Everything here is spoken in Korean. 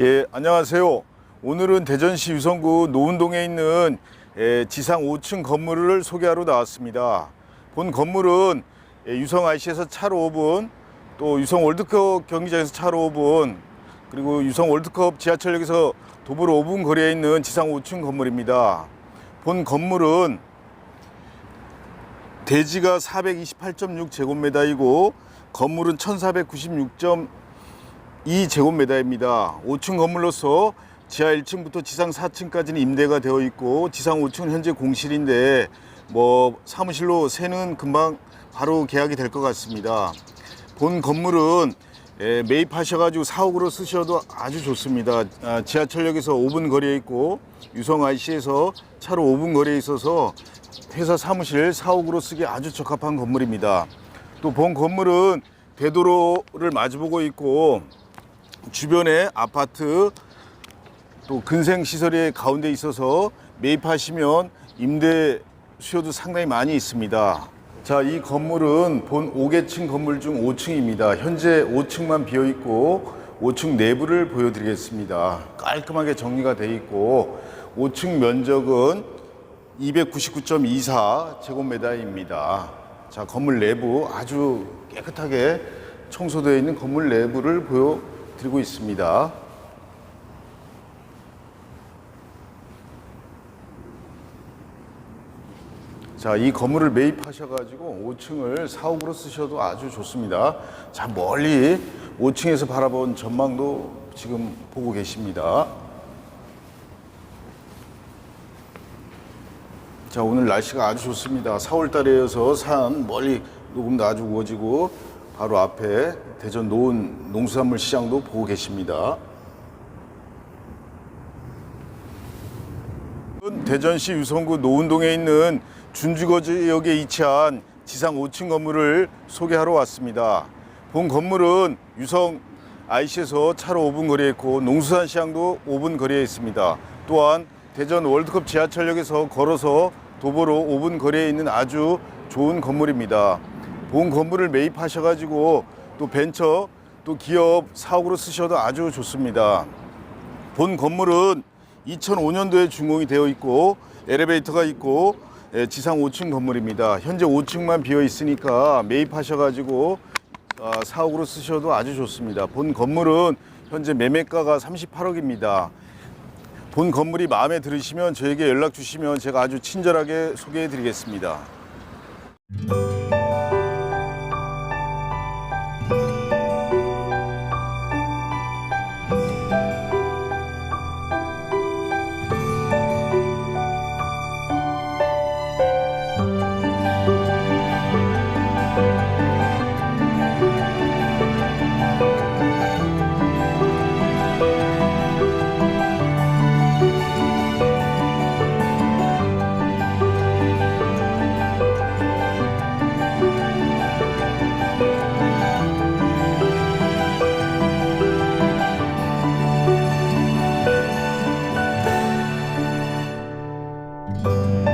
예, 안녕하세요. 오늘은 대전시 유성구 노은동에 있는 예, 지상 5층 건물을 소개하러 나왔습니다. 본 건물은 예, 유성 IC에서 차로 5분, 또 유성 월드컵 경기장에서 차로 5분, 그리고 유성 월드컵 지하철역에서 도보로 5분 거리에 있는 지상 5층 건물입니다. 본 건물은 대지가 428.6 제곱미터이고 건물은 1496. 2제곱미터입니다. 5층 건물로서 지하 1층부터 지상 4층까지는 임대가 되어 있고 지상 5층은 현재 공실인데 뭐 사무실로 새는 금방 바로 계약이 될 것 같습니다. 본 건물은 예, 매입하셔가지고 사옥으로 쓰셔도 아주 좋습니다. 아, 지하철역에서 5분 거리에 있고 유성 IC에서 차로 5분 거리에 있어서 회사 사무실 사옥으로 쓰기 아주 적합한 건물입니다. 또 본 건물은 대도로를 마주보고 있고 주변에 아파트 또 근생 시설이 가운데 있어서 매입하시면 임대 수요도 상당히 많이 있습니다. 자, 이 건물은 본 5개층 건물 중 5층입니다. 현재 5층만 비어 있고 5층 내부를 보여드리겠습니다. 깔끔하게 정리가 돼 있고 5층 면적은 299.24 제곱미터입니다. 자, 건물 내부 아주 깨끗하게 청소되어 있는 건물 내부를 보여 드리고 있습니다. 자, 이 건물을 매입하셔가지고 5층을 사옥으로 쓰셔도 아주 좋습니다. 자, 멀리 5층에서 바라본 전망도 지금 보고 계십니다. 자, 오늘 날씨가 아주 좋습니다. 4월 달이어서 산 멀리 녹음도 아주 우거지고 바로 앞에 대전 노은 농수산물 시장도 보고 계십니다. 대전시 유성구 노은동에 있는 준주거 지역에 위치한 지상 5층 건물을 소개하러 왔습니다. 본 건물은 유성 IC에서 차로 5분 거리에 있고 농수산 시장도 5분 거리에 있습니다. 또한 대전 월드컵 지하철역에서 걸어서 도보로 5분 거리에 있는 아주 좋은 건물입니다. 본 건물을 매입하셔가지고 또 벤처 또 기업 사옥으로 쓰셔도 아주 좋습니다. 본 건물은 2005년도에 준공이 되어 있고 엘리베이터가 있고 예, 지상 5층 건물입니다. 현재 5층만 비어 있으니까 매입하셔가지고 아, 사옥으로 쓰셔도 아주 좋습니다. 본 건물은 현재 매매가가 38억입니다. 본 건물이 마음에 들으시면 저에게 연락 주시면 제가 아주 친절하게 소개해 드리겠습니다. Bye.